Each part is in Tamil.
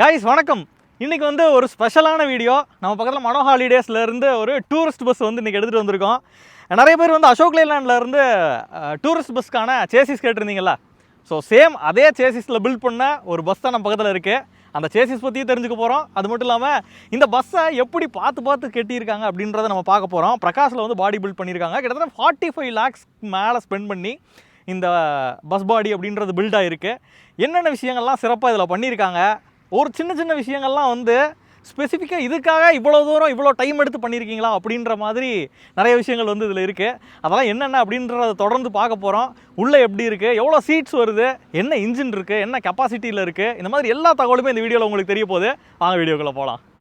கைஸ் வணக்கம். இன்றைக்கி வந்து ஒரு ஸ்பெஷலான வீடியோ நம்ம பக்கத்தில் மனோ ஹாலிடேஸ்லேருந்து ஒரு டூரிஸ்ட் பஸ் வந்து இன்றைக்கி எடுத்துகிட்டு வந்திருக்கோம். நிறைய பேர் வந்து அசோக் லேலாண்டில் டூரிஸ்ட் பஸ்க்கான சேசிஸ் கேட்டிருந்தீங்களா ஸோ சேம் அதே சேசிஸில் பில்ட் பண்ண ஒரு பஸ் தான் நம்ம பக்கத்தில் இருக்குது அந்த சேசிஸ் பற்றியும் தெரிஞ்சுக்க போகிறோம் அது மட்டும் இல்லாமல் இந்த பஸ்ஸை எப்படி பார்த்து பார்த்து கட்டியிருக்காங்க அப்படின்றத நம்ம பார்க்க போகிறோம் பிரகாஷில் வந்து பாடி பில்ட் பண்ணியிருக்காங்க. கிட்டத்தட்ட ஃபார்ட்டி ஃபைவ் லேக்ஸ் மேலே ஸ்பெண்ட் பண்ணி இந்த பஸ் பாடி அப்படின்றது பில்ட் ஆகிருக்கு என்னென்ன விஷயங்கள்லாம் சிறப்பாக இதில் பண்ணியிருக்காங்க? ஒரு சின்ன சின்ன விஷயங்கள்லாம் வந்து ஸ்பெசிஃபிக்காக இதுக்காக இவ்வளோ தூரம் இவ்வளோ டைம் எடுத்து பண்ணியிருக்கீங்களா அப்படின்ற மாதிரி நிறைய விஷயங்கள் வந்து இதில் இருக்குது அதெல்லாம் என்னென்ன அப்படின்றத தொடர்ந்து பார்க்க போகிறோம் உள்ளே எப்படி இருக்குது எவ்வளோ சீட்ஸ் வருது? என்ன இன்ஜின் இருக்குது என்ன கெப்பாசிட்டியில் இருக்குது இந்த மாதிரி எல்லா தகவலுமே இந்த வீடியோவில் உங்களுக்கு தெரிய போகுது. வாங்க வீடியோக்குள்ளே போகலாம்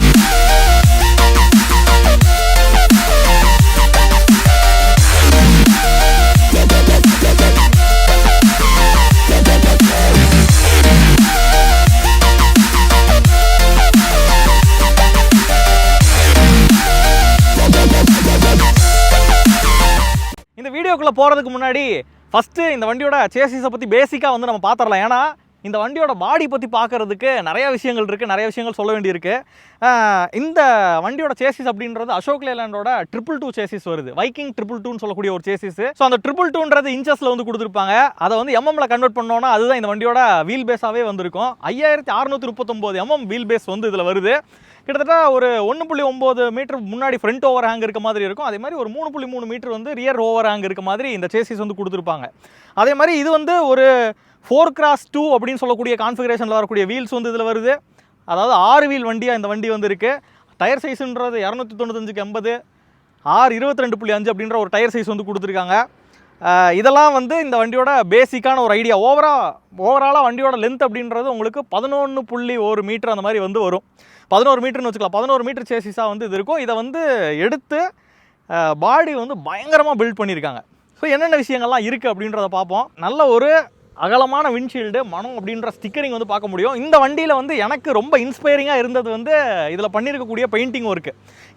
வீடியோக்குள்ளே போகிறதுக்கு முன்னாடி ஃபஸ்ட்டு இந்த வண்டியோட சேசிஸை பற்றி பேசிக்காக வந்து நம்ம பார்த்துடலாம் ஏன்னா இந்த வண்டியோட பாடி பற்றி பார்க்கறதுக்கு நிறைய விஷயங்கள் இருக்குது நிறைய விஷயங்கள் சொல்ல வேண்டியிருக்கு. இந்த வண்டியோட சேசிஸ் அப்படின்றது அசோக் லேலாண்டோட ட்ரிபிள் டூ சேசிஸ் வருது. வைக்கிங் ட்ரிபிள் டூன்னு சொல்லக்கூடிய ஒரு சேசிஸ் ஸோ அந்த ட்ரிபிள் டூன்றது இன்ச்சஸில் வந்து கொடுத்துருப்பாங்க. அதை வந்து எம்எம்ல கன்வெர்ட் பண்ணோன்னா அதுதான் இந்த வண்டியோட வீல் பேஸாகவே வந்திருக்கும். ஐயாயிரத்தி அறுநூற்றி முப்பத்தொம்போது எம்எம் வீல் பேஸ் வந்து இதில் வருது. கிட்டத்தட்ட ஒரு ஒன்று புள்ளி ஒம்பது மீட்டர் முன்னாடி ஃப்ரண்ட் ஓவர் ஹேங் இருக்க மாதிரி இருக்கும். அதே மாதிரி ஒரு மூணு புள்ளி மூணு மீட்டர் வந்து ரியர் ஓவர் ஹேங் இருக்க மாதிரி இந்த சேசிஸ் வந்து கொடுத்துருப்பாங்க. அதே மாதிரி இது வந்து ஒரு ஃபோர் கிராஸ் டூ அப்படின்னு சொல்லக்கூடிய கான்ஃபிகரேஷனில் வரக்கூடிய வீல்ஸ் வந்து இதில் வருது. அதாவது ஆறு வீல் வண்டியாக இந்த வண்டி வந்து இருக்குது டயர் சைஸுன்றது இரநூத்தி தொண்ணூத்தஞ்சுக்கு எண்பது ஆறு இருபத்தி ரெண்டு புள்ளி அஞ்சு அப்படின்ற ஒரு டயர் சைஸ் வந்து கொடுத்துருக்காங்க. இதெல்லாம் வந்து இந்த வண்டியோட பேசிக்கான ஒரு ஐடியா ஓவரா ஓவராலாக வண்டியோட லென்த் அப்படின்றது உங்களுக்கு பதினொன்று புள்ளி ஒரு மீட்டர் அந்த மாதிரி வந்து வரும். பதினோரு மீட்டர்னு வச்சுக்கலாம். பதினோரு மீட்டர் சேசிஸாக வந்து இது இருக்கும். இதை வந்து எடுத்து பாடி வந்து பயங்கரமாக பில்ட் பண்ணியிருக்காங்க. ஸோ என்னென்ன விஷயங்கள்லாம் இருக்குது அப்படின்றத பார்ப்போம். நல்ல ஒரு அகலமான விண்ட்ஷீல்டு மனம் அப்படின்ற ஸ்டிக்கரிங் வந்து பார்க்க முடியும். இந்த வண்டியில் வந்து எனக்கு ரொம்ப இன்ஸ்பைரிங்காக இருந்தது வந்து இதில் பண்ணியிருக்கக்கூடிய பெயிண்டிங் ஒர்க்கு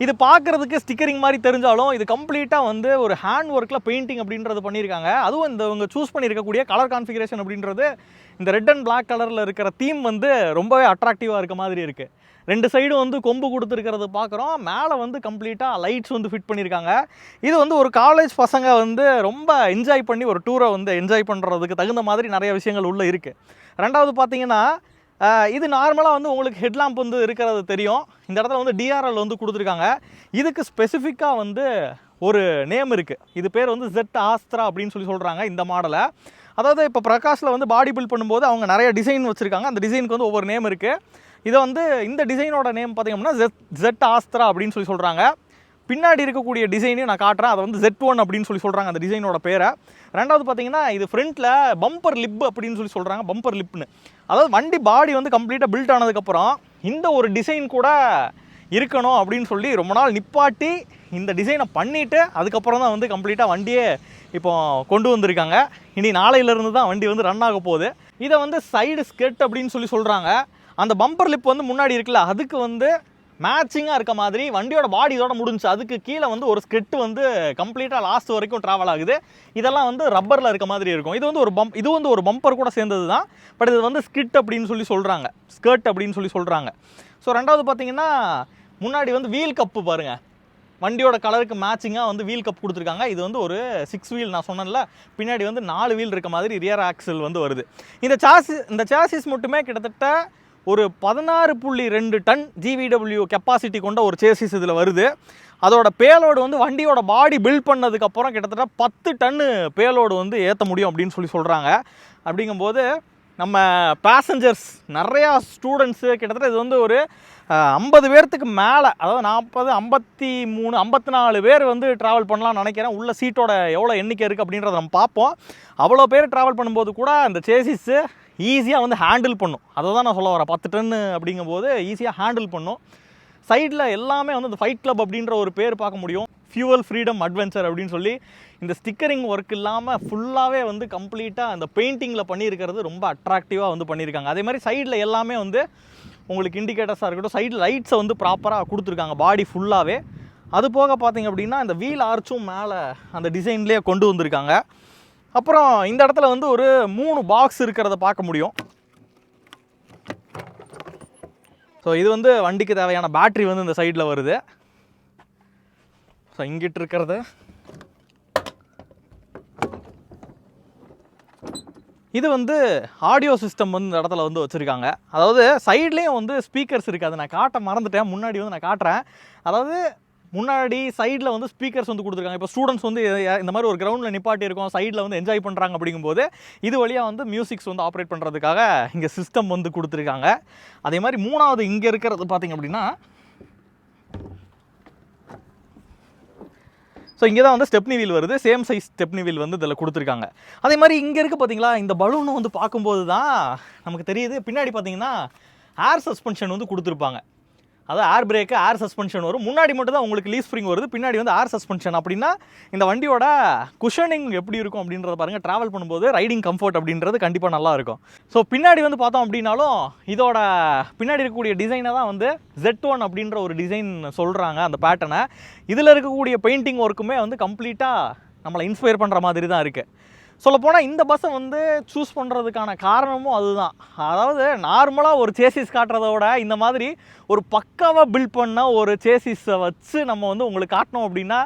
இது பார்க்குறதுக்கு ஸ்டிக்கரிங் மாதிரி தெரிஞ்சாலும் இது கம்ப்ளீட்டாக வந்து ஒரு ஹேண்ட் ஒர்க்கில் பெயிண்டிங் அப்படின்றது பண்ணியிருக்காங்க அதுவும் இந்த இவங்க சூஸ் பண்ணியிருக்கக்கூடிய கலர் கான்ஃபிகரேஷன் அப்படின்றது இந்த ரெட் அண்ட் பிளாக் கலரில் இருக்கிற தீம் வந்து ரொம்பவே அட்ராக்டிவாக இருக்க மாதிரி இருக்குது ரெண்டு சைடும் வந்து கொம்பு கொடுத்துருக்கிறது பார்க்குறோம் மேலே வந்து கம்ப்ளீட்டாக லைட்ஸ் வந்து ஃபிட் பண்ணியிருக்காங்க இது வந்து ஒரு காலேஜ் பசங்க வந்து ரொம்ப என்ஜாய் பண்ணி ஒரு டூரை வந்து என்ஜாய் பண்ணுறதுக்கு தகுந்த மாதிரி நிறைய விஷயங்கள் உள்ளே இருக்குது ரெண்டாவது பார்த்தீங்கன்னா இது நார்மலாக வந்து உங்களுக்கு ஹெட்லாம்ப் வந்து இருக்கிறது தெரியும். இந்த இடத்துல வந்து டிஆர்எல் வந்து கொடுத்துருக்காங்க. இதுக்கு ஸ்பெசிஃபிக்காக வந்து ஒரு நேம் இருக்குது இது பேர் வந்து ஜெட் ஆஸ்த்ரா அப்படின்னு சொல்லி சொல்கிறாங்க இந்த மாடலை அதாவது இப்போ பிரகாஷில் வந்து பாடி பில்ட் பண்ணும்போது அவங்க நிறைய டிசைன் வச்சுருக்காங்க. அந்த டிசைனுக்கு வந்து ஒவ்வொரு நேம் இருக்குது இதை வந்து இந்த டிசைனோட நேம் பார்த்தீங்கன்னா ஜெட் ஜெட் ஆஸ்த்ரா அப்படின்னு சொல்லி சொல்கிறாங்க பின்னாடி இருக்கக்கூடிய டிசைனையும் நான் காட்டுறேன். அதை வந்து ஜெட் ஒன் அப்படின்னு சொல்லி சொல்கிறாங்க அந்த டிசைனோட பேரை. ரெண்டாவது பார்த்தீங்கன்னா இது ஃப்ரண்ட்டில் பம்பர் லிப் அப்படின்னு சொல்லி சொல்கிறாங்க பம்பர் லிப்னு அதாவது வண்டி பாடி வந்து கம்ப்ளீட்டாக பில்ட் ஆனதுக்கப்புறம் இந்த ஒரு டிசைன் கூட இருக்கணும் அப்படின்னு சொல்லி ரொம்ப நாள் நிப்பாட்டி இந்த டிசைனை பண்ணிவிட்டு அதுக்கப்புறம் தான் வந்து கம்ப்ளீட்டாக வண்டியே இப்போ கொண்டு வந்திருக்காங்க. இனி நாளையிலேருந்து தான் வண்டி வந்து ரன் ஆக போகுது. இதை வந்து சைடு ஸ்கெட் அப்படின்னு சொல்லி சொல்கிறாங்க அந்த பம்பர் லிப் வந்து முன்னாடி இருக்குல்ல அதுக்கு வந்து மேட்சிங்காக இருக்க மாதிரி வண்டியோட பாடி இதோட முடிஞ்சு அதுக்கு கீழே வந்து ஒரு ஸ்கெட்டு வந்து கம்ப்ளீட்டாக லாஸ்ட் வரைக்கும் ட்ராவல் ஆகுது. இதெல்லாம் வந்து ரப்பரில் இருக்க மாதிரி இருக்கும். இது வந்து ஒரு பம்ப் இது வந்து ஒரு பம்பர் கூட சேர்ந்தது தான் பட் இது வந்து ஸ்கிட் அப்படின்னு சொல்லி சொல்கிறாங்க ஸ்கர்ட் அப்படின்னு சொல்லி சொல்கிறாங்க ஸோ ரெண்டாவது பார்த்தீங்கன்னா முன்னாடி வந்து வீல் கப்பு பாருங்க. வண்டியோட கலருக்கு மேட்சிங்காக வந்து வீல் கப் கொடுத்துருக்காங்க. இது வந்து ஒரு சிக்ஸ் வீல் நான் சொன்னேன்ல. பின்னாடி வந்து நாலு வீல் இருக்க மாதிரி ரியர் ஆக்சல் வந்து வருது. இந்த சாசி இந்த சாசிஸ் மட்டுமே கிட்டத்தட்ட ஒரு பதினாறு புள்ளி ரெண்டு டன் ஜிவிடபிள்யூ கெப்பாசிட்டி கொண்ட ஒரு சேசிஸ் இதில் வருது. அதோட பேலோடு வந்து வண்டியோட பாடி பில்ட் பண்ணதுக்கப்புறம் கிட்டத்தட்ட பத்து டன்னு பேலோடு வந்து ஏற்ற முடியும் அப்படின்னு சொல்லி சொல்கிறாங்க அப்படிங்கும்போது நம்ம பேசஞ்சர்ஸ் நிறையா ஸ்டூடெண்ட்ஸு கிட்டத்தட்ட இது வந்து ஒரு ஐம்பது பேர்த்துக்கு மேலே அதாவது நாற்பது ஐம்பத்தி மூணு ஐம்பத்தி நாலு பேர் வந்து ட்ராவல் பண்ணலாம்னு நினைக்கிறேன். உள்ள சீட்டோட எவ்வளோ எண்ணிக்கை இருக்குது அப்படின்றத நம்ம பார்ப்போம். அவ்வளோ பேர் ட்ராவல் பண்ணும்போது கூட அந்த சேசிஸு ஈஸியாக வந்து ஹேண்டில் பண்ணும். அதை தான் நான் சொல்ல வரேன். பத்து டன்னு அப்படிங்கும்போது ஈஸியாக ஹேண்டில் பண்ணும். சைடில் எல்லாமே வந்து இந்த ஃபைட் கிளப் அப்படின்ற ஒரு பேர் பார்க்க முடியும். ஃபியூவல் ஃப்ரீடம் அட்வென்ச்சர் அப்படின்னு சொல்லி இந்த ஸ்டிக்கரிங் ஒர்க் இல்லாமல் ஃபுல்லாகவே வந்து கம்ப்ளீட்டாக அந்த பெயிண்டிங்கில் பண்ணியிருக்கிறது ரொம்ப அட்ராக்டிவாக வந்து பண்ணியிருக்காங்க. அதே மாதிரி சைடில் எல்லாமே வந்து உங்களுக்கு இண்டிகேட்டர்ஸாக இருக்கட்டும் சைடில் லைட்ஸை வந்து ப்ராப்பராக கொடுத்துருக்காங்க பாடி ஃபுல்லாகவே அது போக பார்த்தீங்க அப்படின்னா இந்த வீல் ஆர்ச்சும் மேலே அந்த டிசைன்லேயே கொண்டு வந்திருக்காங்க. அப்புறம் இந்த இடத்துல வந்து ஒரு மூணு பாக்ஸ் இருக்கிறத பார்க்க முடியும். ஸோ இது வந்து வண்டிக்கு தேவையான பேட்டரி வந்து இந்த சைடில் வருது. ஸோ இங்கிட்டு இருக்கிறது. இது வந்து ஆடியோ சிஸ்டம் வந்து இந்த இடத்துல வந்து வச்சுருக்காங்க. அதாவது சைட்லேயும் வந்து ஸ்பீக்கர்ஸ் இருக்குது. அதை நான் காட்ட மறந்துட்டேன். முன்னாடி வந்து நான் காட்டுறேன். அதாவது முன்னாடி சைடில் வந்து ஸ்பீக்கர்ஸ் வந்து கொடுத்துருக்காங்க. இப்போ ஸ்டூடெண்ட்ஸ் வந்து இந்த மாதிரி ஒரு கிரவுண்டில் நிப்பாட்டி இருக்கும். சைடில் வந்து என்ஜாய் பண்ணுறாங்க அப்படிங்கும்போது இது வழியாக வந்து மியூசிக்ஸ் வந்து ஆப்ரேட் பண்ணுறதுக்காக இங்கே சிஸ்டம் வந்து கொடுத்துருக்காங்க. அதே மாதிரி மூணாவது இங்கே இருக்கிறது பார்த்தீங்க அப்படின்னா ஸோ இங்கே தான் வந்து ஸ்டெப்னி வீல் வருது. சேம் சைஸ் ஸ்டெப்னி வீல் வந்து இதில் கொடுத்துருக்காங்க. அதே மாதிரி இங்கே இருக்குது பார்த்தீங்களா இந்த பலூனை வந்து பார்க்கும்போது தான் நமக்கு தெரியுது. பின்னாடி பார்த்தீங்கன்னா ஏர் சஸ்பென்ஷன் வந்து கொடுத்துருப்பாங்க. அதாவது ஏர் பிரேக்கு ஏர் சஸ்பென்ஷன் வரும். முன்னாடி மட்டும் தான் உங்களுக்கு லீஸ் ஸ்ப்ரிங் வருது. பின்னாடி வந்து ஏர் சஸ்பென்ஷன் அப்படின்னா இந்த வண்டியோட குஷனிங் எப்படி இருக்கும் அப்படின்றத பாருங்கள் ட்ராவல் பண்ணும்போது ரைடிங் கம்ஃபர்ட் அப்படின்றது கண்டிப்பாக நல்லா இருக்கும். ஸோ பின்னாடி வந்து பார்த்தோம் அப்படின்னாலும் இதோட பின்னாடி இருக்கக்கூடிய டிசைனை தான் வந்து ஜெட் ஒன் அப்படின்ற ஒரு டிசைன் சொல்கிறாங்க அந்த பேட்டர்னை இதில் இருக்கக்கூடிய பெயிண்டிங் ஒர்க்குமே வந்து கம்ப்ளீட்டாக நம்மளை இன்ஸ்பயர் பண்ணுற மாதிரி தான் இருக்குது சொல்லப்போனால் இந்த பஸ்ஸை வந்து சூஸ் பண்ணுறதுக்கான காரணமும் அதுதான். அதாவது நார்மலாக ஒரு சேசிஸ் காட்டுறத விட இந்த மாதிரி ஒரு பக்காவாக பில்ட் பண்ண ஒரு சேசிஸை வச்சு நம்ம வந்து உங்களுக்கு காட்டினோம் அப்படின்னா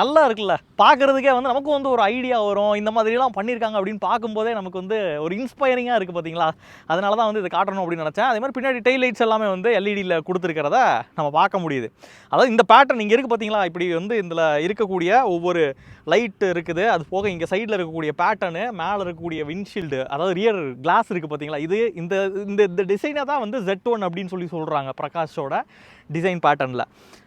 நல்லா இருக்குல்ல. பார்க்குறதுக்கே வந்து நமக்கு வந்து ஒரு ஐடியா வரும். இந்த மாதிரிலாம் பண்ணியிருக்காங்க அப்படின்னு பார்க்கும்போதே நமக்கு வந்து ஒரு இன்ஸ்பைரிங்காக இருக்குது பார்த்தீங்களா அதனால தான் வந்து இதை காட்டணும் அப்படின்னு நினச்சேன். அதே மாதிரி பின்னாடி டெய்ல் லைட்ஸ் எல்லாமே வந்து எல்இடியில் கொடுத்துருக்கிறத நம்ம பார்க்க முடியுது. அதாவது இந்த பேட்டர்ன் இங்கே இருக்குது பார்த்தீங்களா இப்படி வந்து இதில் இருக்கக்கூடிய ஒவ்வொரு லைட்டு இருக்குது. அது போக இங்கே சைடில் இருக்கக்கூடிய பேட்டர்னு மேலே இருக்கக்கூடிய விண்ட்ஷீல்டு அதாவது ரியர் கிளாஸ் இருக்குது பார்த்தீங்களா இது இந்த இந்த இந்த டிசைனை தான் வந்து ஜெட் ஒன் அப்படின்னு சொல்லி சொல்கிறாங்க பிரகாஷோட. டிசைன் பேட்டர்னில்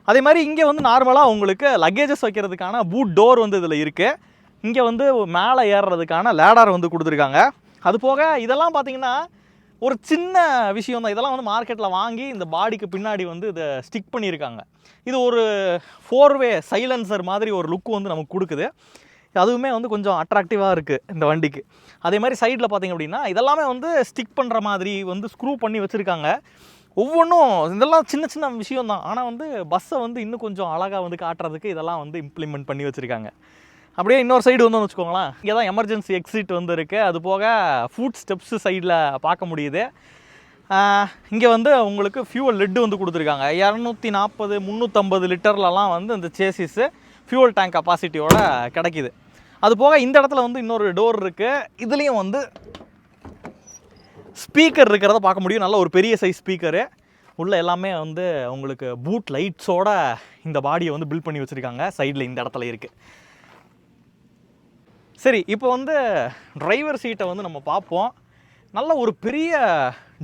அதே மாதிரி இங்கே வந்து நார்மலாக உங்களுக்கு லக்கேஜஸ் வைக்கிறதுக்கான பூட் டோர் வந்து இதில் இருக்குது இங்கே வந்து மேலே ஏறுறதுக்கான லேடார் வந்து கொடுத்துருக்காங்க. அது போக இதெல்லாம் பார்த்தீங்கன்னா ஒரு சின்ன விஷயம் தான். இதெல்லாம் வந்து மார்க்கெட்டில் வாங்கி இந்த பாடிக்கு பின்னாடி வந்து இதை ஸ்டிக் பண்ணியிருக்காங்க. இது ஒரு ஃபோர்வே சைலன்சர் மாதிரி ஒரு லுக் வந்து நமக்கு கொடுக்குது. அதுவுமே வந்து கொஞ்சம் அட்ராக்டிவாக இருக்குது இந்த வண்டிக்கு. அதே மாதிரி சைடில் பார்த்தீங்க அப்படின்னா இதெல்லாமே வந்து ஸ்டிக் பண்ணுற மாதிரி வந்து ஸ்க்ரூ பண்ணி வச்சுருக்காங்க. ஒவ்வொன்றும் இதெல்லாம் சின்ன சின்ன விஷயம் தான் ஆனால் வந்து பஸ்ஸை வந்து இன்னும் கொஞ்சம் அழகாக வந்து காட்டுறதுக்கு இதெல்லாம் வந்து இம்ப்ளிமெண்ட் பண்ணி வச்சுருக்காங்க. அப்படியே இன்னொரு சைடு வந்து வச்சுக்கோங்களேன். இங்கே தான் எமர்ஜென்சி எக்ஸிட் வந்து இருக்குது அது போக ஃபுட் ஸ்டெப்ஸு சைடில் பார்க்க முடியுது. இங்கே வந்து உங்களுக்கு ஃபியூவல் லெட்டு வந்து கொடுத்துருக்காங்க. இரநூத்தி நாற்பது முந்நூற்றம்பது லிட்டர்லலாம் வந்து இந்த சேசிஸு ஃபியூவல் டேங்க் கப்பாசிட்டியோட கிடைக்கிது. அது போக இந்த இடத்துல வந்து இன்னொரு டோர் இருக்குது இதுலேயும் வந்து ஸ்பீக்கர் இருக்கிறத பார்க்க முடியும். நல்ல ஒரு பெரிய சைஸ் ஸ்பீக்கரு உள்ளே எல்லாமே வந்து உங்களுக்கு பூட் லைட்ஸோட இந்த பாடியை வந்து பில்ட் பண்ணி வச்சுருக்காங்க. சைடில் இந்த இடத்துல இருக்குது சரி இப்போ வந்து டிரைவர் சீட்டை வந்து நம்ம பார்ப்போம். நல்ல ஒரு பெரிய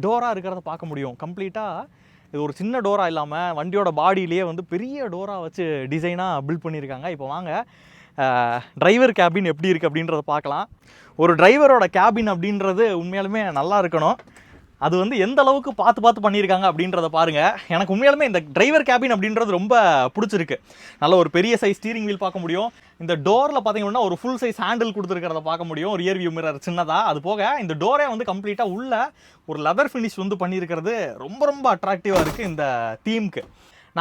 டோராக இருக்கிறத பார்க்க முடியும். கம்ப்ளீட்டாக இது ஒரு சின்ன டோராக இல்லாமல் வண்டியோட பாடியிலேயே வந்து பெரிய டோராக வச்சு டிசைனாக பில்ட் பண்ணியிருக்காங்க இப்போ வாங்க. டிரைவர் கேபின் எப்படி இருக்குது அப்படின்றத பார்க்கலாம். ஒரு டிரைவரோட கேபின் அப்படின்றது உண்மையாலுமே நல்லா இருக்கணும். அது வந்து எந்த அளவுக்கு பார்த்து பார்த்து பண்ணியிருக்காங்க அப்படின்றத பாருங்கள் எனக்கு உண்மையாலுமே இந்த டிரைவர் கேபின் அப்படின்றது ரொம்ப பிடிச்சிருக்கு. நல்ல ஒரு பெரிய சைஸ் ஸ்டீரிங் வீல் பார்க்க முடியும். இந்த டோரில் பார்த்தீங்கன்னா ஒரு ஃபுல் சைஸ் ஹேண்டில் கொடுத்துருக்கிறத பார்க்க முடியும். ரியர் வியூ மிரர் சின்னதாக அது போக இந்த டோரே வந்து கம்ப்ளீட்டாக உள்ள ஒரு லெதர் ஃபினிஷ் வந்து பண்ணியிருக்கிறது ரொம்ப ரொம்ப அட்ராக்டிவாக இருக்குது இந்த தீம்க்கு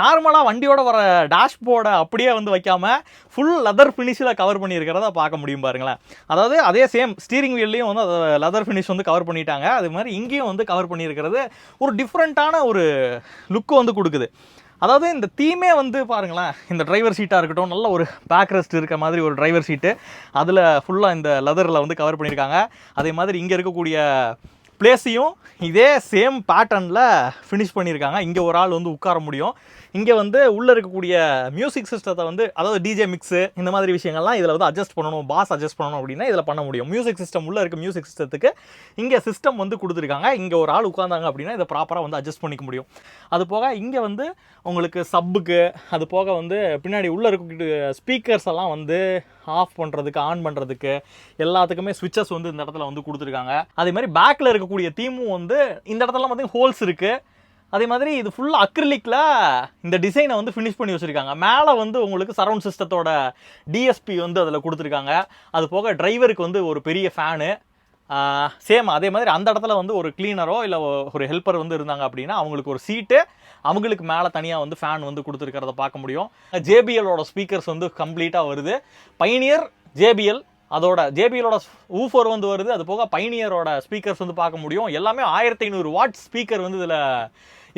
நார்மலாக வண்டியோட வர டேஷ்போர்டை அப்படியே வந்து வைக்காமல் ஃபுல் லெதர் ஃபினிஷில் கவர் பண்ணியிருக்கிறத பார்க்க முடியும் பாருங்களேன். அதாவது அதே சேம் ஸ்டீரிங் வீல்லையும் வந்து அதை லெதர் ஃபினிஷ் வந்து கவர் பண்ணிட்டாங்க. அது மாதிரி இங்கேயும் வந்து கவர் பண்ணியிருக்கிறது ஒரு டிஃப்ரெண்ட்டான ஒரு லுக்கு வந்து கொடுக்குது. அதாவது இந்த தீமே வந்து பாருங்களேன் இந்த டிரைவர் சீட்டாக இருக்கட்டும் நல்ல ஒரு பேக் ரெஸ்ட் இருக்க மாதிரி ஒரு டிரைவர் சீட்டு அதில் ஃபுல்லாக இந்த லெதரில் வந்து கவர் பண்ணியிருக்காங்க. அதே மாதிரி இங்கே இருக்கக்கூடிய பிளேஸையும் இதே சேம் பேட்டர்னில் ஃபினிஷ் பண்ணியிருக்காங்க. இங்கே ஒரு ஆள் வந்து உட்கார முடியும். இங்கே வந்து உள்ளே இருக்கக்கூடிய மியூசிக் சிஸ்டத்தை வந்து அதாவது டிஜே மிக்ஸு இந்த மாதிரி விஷயங்கள்லாம் இதில் வந்து அட்ஜஸ்ட் பண்ணணும் பாஸ் அட்ஜஸ்ட் பண்ணணும் அப்படின்னா இதில் பண்ண முடியும். மியூசிக் சிஸ்டம் உள்ளே இருக்க மியூசிக் சிஸ்டத்துக்கு இங்கே சிஸ்டம் வந்து கொடுத்துருக்காங்க. இங்கே ஒரு ஆள் உட்காந்தாங்க அப்படின்னா இதை ப்ராப்பராக வந்து அட்ஜஸ்ட் பண்ணிக்க முடியும். அது போக இங்கே வந்து உங்களுக்கு சப்புக்கு அது போக வந்து பின்னாடி உள்ளே இருக்கக்கூடிய ஸ்பீக்கர்ஸ் எல்லாம் வந்து ஆஃப் பண்ணுறதுக்கு ஆன் பண்ணுறதுக்கு எல்லாத்துக்குமே சுவிச்சஸ் வந்து இந்த இடத்துல வந்து கொடுத்துருக்காங்க. அதே மாதிரி பேக்கில் இருக்கக்கூடிய தீமும் வந்து இந்த இடத்துலலாம் பார்த்தீங்கன்னா ஹோல்ஸ் இருக்குது அதே மாதிரி இது ஃபுல்லாக அக்ரிலிக்கில் இந்த டிசைனை வந்து ஃபினிஷ் பண்ணி வச்சுருக்காங்க. மேலே வந்து உங்களுக்கு சரவுண்ட் சிஸ்டத்தோட டிஎஸ்பி வந்து அதில் கொடுத்துருக்காங்க. அது போக டிரைவருக்கு வந்து ஒரு பெரிய ஃபேனு சேம் அதே மாதிரி அந்த இடத்துல வந்து ஒரு க்ளீனரோ இல்லை ஒரு ஹெல்ப்பர் வந்து இருந்தாங்க அப்படின்னா அவங்களுக்கு ஒரு சீட்டு அவங்களுக்கு மேலே தனியாக வந்து ஃபேன் வந்து கொடுத்துருக்கிறத பார்க்க முடியும். ஜேபிஎலோட ஸ்பீக்கர்ஸ் வந்து கம்ப்ளீட்டாக வருது. பைனியர் ஜேபிஎல் அதோட ஜேபிஎலோட ஊஃபர் வந்து வருது. அது போக பைனியரோட ஸ்பீக்கர்ஸ் வந்து பார்க்க முடியும். எல்லாமே ஆயிரத்தி ஐநூறு வாட் ஸ்பீக்கர் வந்து இதில்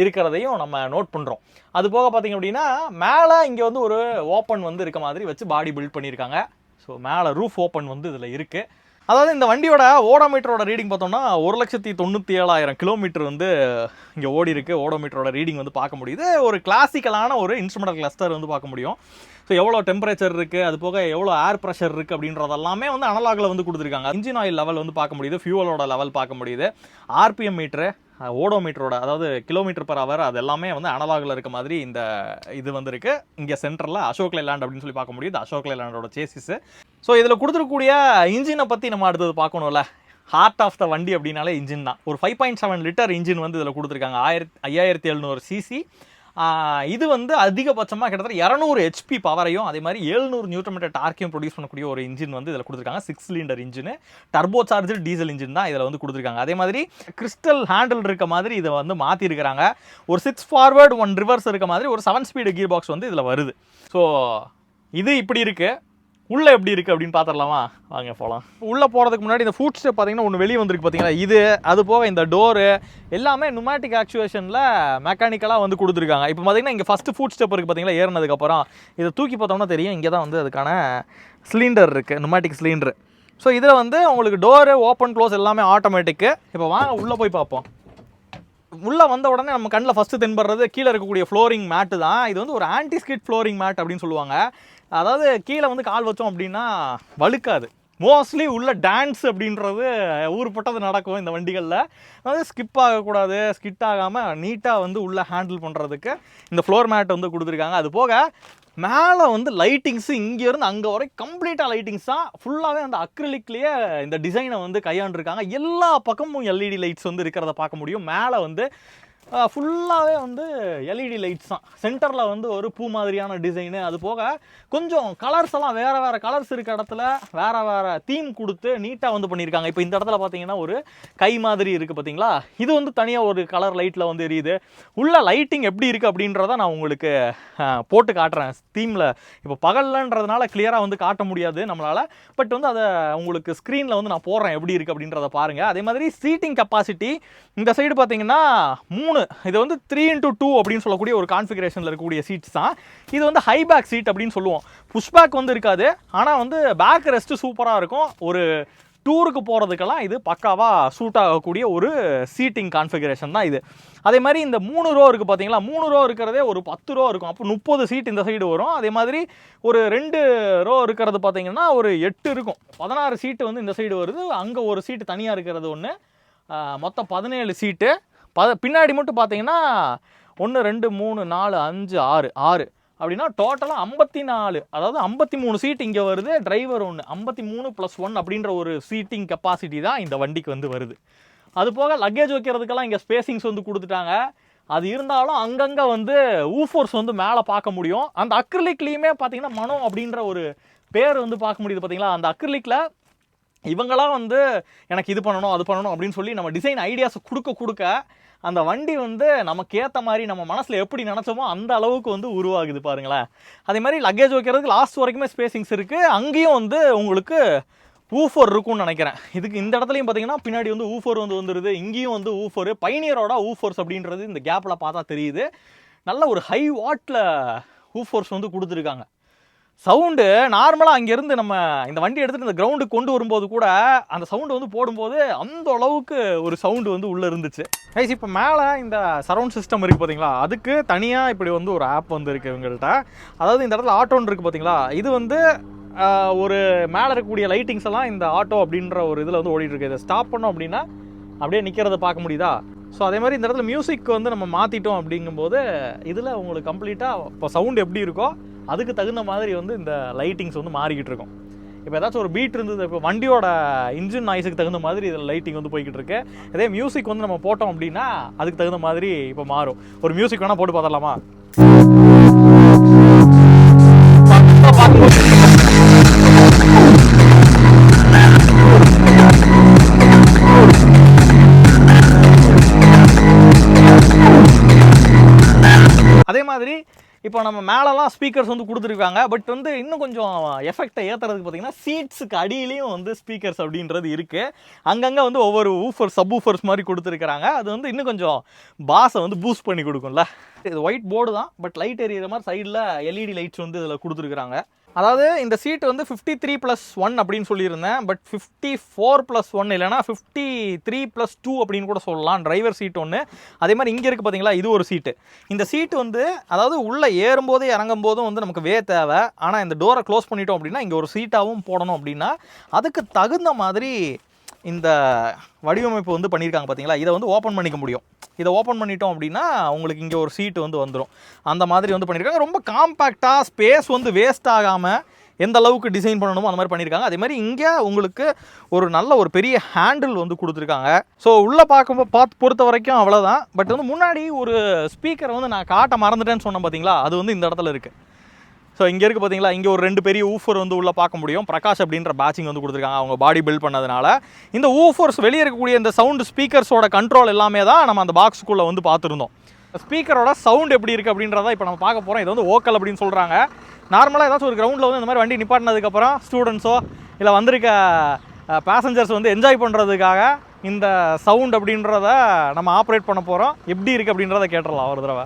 இருக்கிறதையும் நம்ம நோட் பண்ணுறோம் அது போக பார்த்தீங்க அப்படின்னா மேலே இங்கே வந்து ஒரு ஓப்பன் வந்து இருக்க மாதிரி வச்சு பாடி பில்ட் பண்ணியிருக்காங்க. ஸோ மேலே ரூஃப் ஓப்பன் வந்து இதில் இருக்குது அதாவது இந்த வண்டியோட ஓடோமீட்டரோட ரீடிங் பார்த்தோம்னா ஒரு லட்சத்தி தொண்ணூற்றி ஏழாயிரம் கிலோமீட்டர் வந்து இங்கே ஓடி இருக்கு. ஓடோமீட்டரோட ரீடிங் வந்து பார்க்க முடியுது. ஒரு கிளாசிக்கலான ஒரு இன்ஸ்ட்ருமெண்டல் கிளஸ்டர் வந்து பார்க்க முடியும். ஸோ எவ்வளோ டெம்பரேச்சர் இருக்குது அது போக எவ்வளோ ஏர் ப்ரெஷர் இருக்குது அப்படின்றதெல்லாமே வந்து அனலாகில் வந்து கொடுத்துருக்காங்க. இன்ஜின் ஆயில் லெவல் வந்து பார்க்க முடியுது. ஃபியூவலோட லெவல் பார்க்க முடியுது. ஆர்பிஎம் மீட்ரு ஓடோமீட்டரோட அதாவது கிலோமீட்டர் பர் ஹவர் அது எல்லாமே வந்து அனலாகில் இருக்க மாதிரி இந்த இது வந்திருக்கு. இங்கே சென்டரில் அசோக் லேலாண்ட் அப்படின்னு சொல்லி பார்க்க முடியுது. அசோக் லேலாண்டோட சேசிஸு ஸோ இதில் கொடுத்துருக்கூடிய இன்ஜினை பற்றி நம்ம அடுத்தது பார்க்கணும்ல. ஹார்ட் ஆஃப் த வண்டி அப்படின்னாலே இன்ஜின் தான். ஒரு five point seven litre engine வந்து இதில் கொடுத்துருக்காங்க. ஆயிரத்தி ஐயாயிரத்தி எழுநூறு சிசி இது வந்து அதிகபட்சமாக கிட்டத்தட்ட இரநூறு ஹெச்பி பவரையும் அதே மாதிரி எழுநூறு நியூட்ரமீட்டர் டார்க்கையும் ப்ரொடியூஸ் பண்ணக்கூடிய ஒரு இன்ஜின் வந்து இதில் கொடுத்துருக்காங்க. Six cylinder engine turbocharger diesel engine தான் இதில் வந்து கொடுத்துருக்காங்க. அதே மாதிரி கிறிஸ்டல் ஹேண்டில் இருக்க மாதிரி இதை வந்து மாற்றிருக்கிறாங்க ஒரு சிக்ஸ் ஃபார்வேர்டு ஒன் ரிவர்ஸ் இருக்க மாதிரி ஒரு செவன் ஸ்பீடு கீர் பாக்ஸ் வந்து இதில் வருது. ஸோ இது இப்படி இருக்குது உள்ளே எப்படி இருக்குது அப்படின்னு பார்த்துடலாமா வாங்க போகலாம் உள்ளே போகிறதுக்கு முன்னாடி இந்த ஃபுட் ஸ்டெப் பார்த்தீங்கன்னா ஒன்று வெளியே வந்திருக்கு பார்த்தீங்களா இது அது போக இந்த டோரு எல்லாமே நுமேட்டிக் ஆக்சுவேஷனில் மெக்கானிக்கலாக வந்து கொடுத்துருக்காங்க. இப்போ பார்த்தீங்கன்னா இங்கே ஃபஸ்ட்டு ஃபுட் ஸ்டெப் இருக்குது பார்த்தீங்களா ஏறினதுக்கப்புறம் இதை தூக்கி பார்த்தோம்னா தெரியும். இங்கே தான் வந்து அதுக்கான சிலிண்டர் இருக்குது நுமேட்டிக் சிலிண்டர் ஸோ இதில் வந்து உங்களுக்கு டோரு ஓப்பன் க்ளோஸ் எல்லாமே ஆட்டோமேட்டிக்கு இப்போ வாங்க உள்ளே போய் பார்ப்போம். உள்ளே வந்த உடனே நம்ம கண்ணில் ஃபஸ்ட்டு தென்படுறது கீழே இருக்கக்கூடிய ஃப்ளோரிங் மேட்டு தான். இது வந்து ஒரு ஆன்டி ஸ்கிட் ஃப்ளோரிங் மேட் அப்படின்னு சொல்லுவாங்க. அதாவது கீழே வந்து கால் வச்சோம் அப்படின்னா வழுக்காது. மோஸ்ட்லி உள்ள டான்ஸ் அப்படின்றது ஊருப்பட்டது நடக்கும் இந்த வண்டிகளில். அதாவது ஸ்கிப் ஆகக்கூடாது ஸ்கிட் ஆகாமல் நீட்டாக வந்து உள்ளே ஹேண்டில் பண்ணுறதுக்கு இந்த ஃப்ளோர் மேட் வந்து கொடுத்துருக்காங்க. அது போக மேலே வந்து லைட்டிங்ஸு இங்கேருந்து அங்கே வரை கம்ப்ளீட்டாக லைட்டிங்ஸ் தான் ஃபுல்லாகவே அந்த அக்ரிலிக்லேயே இந்த டிசைனை வந்து கையாண்டுருக்காங்க. எல்லா பக்கமும் எல்இடி லைட்ஸ் வந்து இருக்கிறத பார்க்க முடியும். மேலே வந்து ஃபுல்லாகவே வந்து எல்இடி லைட்ஸ் தான். சென்டரில் வந்து ஒரு பூ மாதிரியான டிசைனு அது போக கொஞ்சம் கலர்ஸ் எல்லாம் வேறு வேறு கலர்ஸ் இருக்க இடத்துல வேறு வேறு தீம் கொடுத்து நீட்டாக வந்து பண்ணியிருக்காங்க. இப்போ இந்த இடத்துல பார்த்தீங்கன்னா ஒரு கை மாதிரி இருக்குது பார்த்தீங்களா இது வந்து தனியாக ஒரு கலர் லைட்டில் வந்து எரியுது. உள்ள லைட்டிங் எப்படி இருக்குது அப்படின்றத நான் உங்களுக்கு போட்டு காட்டுறேன். தீமில் இப்போ பகல்லன்றதுனால கிளியராக வந்து காட்ட முடியாது நம்மளால். பட் வந்து அதை உங்களுக்கு ஸ்க்ரீனில் வந்து நான் போடுறேன் எப்படி இருக்குது அப்படின்றத பாருங்கள் அதே மாதிரி சீட்டிங் கெப்பாசிட்டி இந்த சைடு பார்த்தீங்கன்னா மூணு இது வந்து த்ரீ இன்ட்டு டூ அப்படின்னு சொல்லக்கூடிய ஒரு கான்ஃபிகரேஷனில் இருக்கக்கூடிய சீட்ஸ் தான். இது வந்து ஹை பேக் சீட் அப்படின்னு சொல்லுவோம். புஷ் பேக் வந்து இருக்காது. ஆனால் வந்து பேக் ரெஸ்ட்டு சூப்பராக இருக்கும். ஒரு டூருக்கு போகிறதுக்கெல்லாம் இது பக்காவாக சூட் ஆகக்கூடிய ஒரு சீட்டிங் கான்ஃபிகரேஷன் தான் இது. அதே மாதிரி இந்த மூணு ரோ இருக்குது பார்த்தீங்களா மூணு ரோ இருக்கிறதே ஒரு பத்து ரோ இருக்கும். அப்போ முப்பது சீட் இந்த சைடு வரும். அதே மாதிரி ஒரு ரெண்டு ரோ இருக்கிறது பார்த்தீங்கன்னா ஒரு எட்டு இருக்கும். பதினாறு சீட்டு வந்து இந்த சைடு வருது. அங்கே ஒரு சீட்டு தனியாக இருக்கிறது ஒன்று மொத்தம் பதினேழு சீட்டு ப பின்னாடி மட்டும் பார்த்தீங்கன்னா ஒன்று ரெண்டு மூணு நாலு அஞ்சு ஆறு ஆறு. அப்படின்னா டோட்டலாக ஐம்பத்தி நாலு அதாவது ஐம்பத்தி மூணு சீட் இங்கே வருது டிரைவர் ஒன்று ஐம்பத்தி மூணு ப்ளஸ் ஒன் அப்படின்ற ஒரு சீட்டிங் கெப்பாசிட்டி தான் இந்த வண்டிக்கு வந்து வருது. அது போக லக்கேஜ் வைக்கிறதுக்கெல்லாம் இங்கே ஸ்பேசிங்ஸ் வந்து கொடுத்துட்டாங்க. அது இருந்தாலும் அங்கங்கே வந்து ஊஃபோர்ஸ் வந்து மேலே பார்க்க முடியும். அந்த அக்ரிலிக்லேயுமே பார்த்தீங்கன்னா மனோ அப்படின்ற ஒரு பேர் வந்து பார்க்க முடியுது பார்த்தீங்களா அந்த அக்ரிலிக்கில் இவங்களாம் வந்து எனக்கு இது பண்ணணும் அது பண்ணணும் அப்படின்னு சொல்லி நம்ம டிசைன் ஐடியாஸை கொடுக்க கொடுக்க அந்த வண்டி வந்து நமக்கு ஏற்ற மாதிரி நம்ம மனசில் எப்படி நினச்சோமோ அந்த அளவுக்கு வந்து உருவாகுது பாருங்களேன். அதே மாதிரி லக்கேஜ் வைக்கிறதுக்கு லாஸ்ட் வரைக்குமே ஸ்பேசிங்ஸ் இருக்குது அங்கேயும் வந்து உங்களுக்கு ஊஃபோர் இருக்கும்னு நினைக்கிறேன். இதுக்கு இந்த இடத்துலையும் பார்த்தீங்கன்னா பின்னாடி வந்து ஊஃபோர் வந்து வந்துடுது இங்கேயும் வந்து ஊஃபோர் பைனியரோட ஊஃபோர்ஸ் அப்படின்றது இந்த கேப்பில் பார்த்தா தெரியுது. நல்ல ஒரு ஹை வாட்டில் ஊஃபோர்ஸ் வந்து கொடுத்துருக்காங்க. சவுண்டு நார்மலாக அங்கேருந்து நம்ம இந்த வண்டி எடுத்துகிட்டு இந்த கிரவுண்டுக்கு கொண்டு வரும்போது கூட அந்த சவுண்டு வந்து போடும்போது அந்த அளவுக்கு ஒரு சவுண்டு வந்து உள்ளே இருந்துச்சு. கைஸ் இப்போ மேலே இந்த சரவுண்ட் சிஸ்டம் இருக்குது பார்த்தீங்களா அதுக்கு தனியாக இப்படி வந்து ஒரு ஆப் வந்து இருக்குது இவங்கள்ட்ட. அதாவது இந்த இடத்துல ஆட்டோன்னு இருக்குது பார்த்தீங்களா இது வந்து ஒரு மேலே இருக்கக்கூடிய லைட்டிங்ஸ் எல்லாம் இந்த ஆட்டோ அப்படின்ற ஒரு இதில் வந்து ஓடிட்டுருக்கு இதை ஸ்டாப் பண்ணோம் அப்படின்னா அப்படியே நிற்கிறத பார்க்க முடியுதா? ஸோ அதே மாதிரி இந்த இடத்துல மியூசிக் வந்து நம்ம மாற்றிட்டோம் அப்படிங்கும்போது இதில் உங்களுக்கு கம்ப்ளீட்டாக இப்போ சவுண்ட் எப்படி இருக்கோ அதுக்கு தகுந்த மாதிரி வந்து இந்த லைட்டிங்ஸ் வந்து மாறிக்கிட்டு இருக்கும். இப்போ ஏதாச்சும் ஒரு பீட் இருந்தது இப்போ வண்டியோட இன்ஜின் நாய்ஸுக்கு தகுந்த மாதிரி இதில் லைட்டிங் வந்து போய்கிட்டு இருக்கு. இதே மியூசிக் வந்து நம்ம போட்டோம் அப்படின்னா அதுக்கு தகுந்த மாதிரி இப்போ மாறும். ஒரு மியூசிக் வேணால் போட்டு பார்த்துடலாமா? மாதிரி இப்போ நம்ம மேலெலாம் ஸ்பீக்கர்ஸ் வந்து கொடுத்துருக்காங்க. பட் வந்து இன்னும் கொஞ்சம் எஃபெக்டை ஏற்றுறதுக்கு பார்த்தீங்கன்னா சீட்ஸுக்கு அடியிலையும் வந்து ஸ்பீக்கர்ஸ் அப்படின்றது இருக்குது அங்கங்கே வந்து ஒவ்வொரு ஊஃபர் சப் ஊஃபர்ஸ் மாதிரி கொடுத்துருக்குறாங்க. அது வந்து இன்னும் கொஞ்சம் பாஸை வந்து பூஸ்ட் பண்ணி கொடுக்கும்ல. இது ஒயிட் போர்டு தான் பட் லைட் எரியிற மாதிரி சைடில் எல்இடி லைட்ஸ் வந்து இதில் கொடுத்துருக்குறாங்க. அதாவது இந்த சீட் வந்து ஃபிஃப்டி த்ரீ ப்ளஸ் ஒன் அப்படின்னு சொல்லியிருந்தேன் but fifty four plus one இல்லைனா ஃபிஃப்டி த்ரீ ப்ளஸ் டூ அப்படின்னு கூட சொல்லலாம். டிரைவர் சீட் ஒன்று அதே மாதிரி இங்கே இருக்குது பார்த்தீங்களா இது ஒரு சீட்டு இந்த சீட்டு வந்து அதாவது உள்ளே ஏறும்போது இறங்கும் போதும் வந்து நமக்கு வே தேவை. ஆனால் இந்த டோரை க்ளோஸ் பண்ணிட்டோம் அப்படின்னா இங்கே ஒரு சீட்டாகவும் போடணும் அப்படின்னா அதுக்கு தகுந்த மாதிரி இந்த வடிவமைப்பு வந்து பண்ணியிருக்காங்க பார்த்தீங்களா? இதை வந்து ஓப்பன் பண்ணிக்க முடியும். இதை ஓப்பன் பண்ணிட்டோம் அப்படின்னா உங்களுக்கு இங்கே ஒரு சீட்டு வந்து வந்துடும் அந்த மாதிரி வந்து பண்ணியிருக்காங்க. ரொம்ப காம்பேக்டாக ஸ்பேஸ் வந்து வேஸ்ட் ஆகாமல் எந்த அளவுக்கு டிசைன் பண்ணணுமோ அந்த மாதிரி பண்ணியிருக்காங்க. அதே மாதிரி இங்கே உங்களுக்கு ஒரு நல்ல ஒரு பெரிய ஹேண்டில் வந்து கொடுத்துருக்காங்க. ஸோ உள்ளே பார்க்கும்போது பார்த்து பொறுத்த வரைக்கும் அவ்வளோதான் பட் வந்து முன்னாடி ஒரு ஸ்பீக்கரை வந்து நான் காட்ட மறந்துட்டேன்னு சொன்னேன் பார்த்தீங்களா? அது வந்து இந்த இடத்துல இருக்குது ஸோ இங்கே இருக்குது பார்த்தீங்களா இங்கே ஒரு ரெண்டு பெரிய ஊஃபர் வந்து உள்ளே பார்க்க முடியும். பிரகாஷ் அப்படின்ற பேட்சிங் வந்து கொடுத்துருக்காங்க. அவங்க பாடி பில்ட் பண்ணதுனால. இந்த ஊஃபர்ஸ் வெளியே இருக்கக்கூடிய இந்த சவுண்டு ஸ்பீக்கர்ஸோட கண்ட்ரோல் எல்லாமே தான் நம்ம அந்த பாக்ஸுக்குள்ளே வந்து பார்த்துருந்தோம். ஸ்பீக்கரோட சவுண்ட் எப்படி இருக்குது அப்படின்றத இப்போ நம்ம பார்க்க போகிறோம் இது வந்து ஓக்கல் அப்படின்னு சொல்கிறாங்க நார்மலாக ஏதாச்சும் ஒரு கிரவுண்டில் வந்து இந்த மாதிரி வண்டி நிப்பாட்டினதுக்கப்புறம் ஸ்டூடெண்ட்ஸோ இல்லை வந்திருக்க பேசஞ்சர்ஸ் வந்து என்ஜாய் பண்ணுறதுக்காக இந்த சவுண்ட் அப்படின்றத நம்ம ஆப்ரேட் பண்ண போகிறோம் எப்படி இருக்குது அப்படின்றத கேட்டுடலாம் ஒரு தடவை.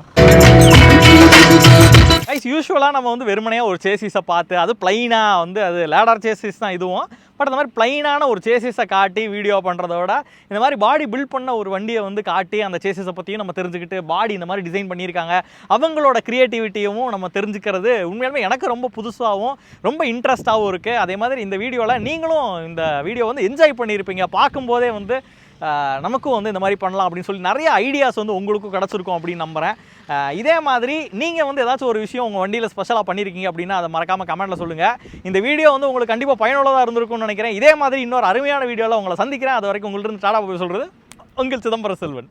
கைஸ் யூஸ்வலாக நம்ம வந்து வெறுமனையாக ஒரு சேசிஸை பார்த்து அது பிளைனாக வந்து அது லேடர் சேசிஸ் தான் இதுவும். பட் அந்த மாதிரி பிளைனான ஒரு சேசிஸை காட்டி வீடியோ பண்ணுறத விட இந்த மாதிரி பாடி பில்ட் பண்ண ஒரு வண்டியை வந்து காட்டி அந்த சேசிஸை பற்றியும் நம்ம தெரிஞ்சுக்கிட்டு பாடி இந்த மாதிரி டிசைன் பண்ணியிருக்காங்க. அவங்களோட க்ரியேட்டிவிட்டியும் நம்ம தெரிஞ்சுக்கிறது உண்மையாலுமே எனக்கு ரொம்ப புதுசாகவும் ரொம்ப இன்ட்ரெஸ்ட்டாகவும் இருக்குது அதே மாதிரி இந்த வீடியோவில் நீங்களும் இந்த வீடியோ வந்து என்ஜாய் பண்ணியிருப்பீங்க. பார்க்கும்போதே வந்து நமக்கும் வந்து இந்த மாதிரி பண்ணலாம் அப்படின்னு சொல்லி நிறைய ஐடியாஸ் வந்து உங்களுக்கும் கிடச்சிருக்கும் அப்படின்னு நம்புகிறேன் இதே மாதிரி நீங்கள் வந்து ஏதாச்சும் ஒரு விஷயம் உங்கள் வண்டியில் ஸ்பெஷலாக பண்ணியிருக்கீங்க அப்படின்னா அதை மறக்காமல் கமெண்ட்டில் சொல்லுங்கள் இந்த வீடியோ வந்து உங்களுக்கு கண்டிப்பாக பயனுள்ளதாக இருந்திருக்கும்னு நினைக்கிறேன். இதே மாதிரி இன்னொரு அருமையான வீடியோவில் உங்களை சந்திக்கிறேன். அது வரைக்கும் உங்கள்கிட்ட டாடா போய் சொல்கிறது உங்கள் சிதம்பரம் செல்வன்.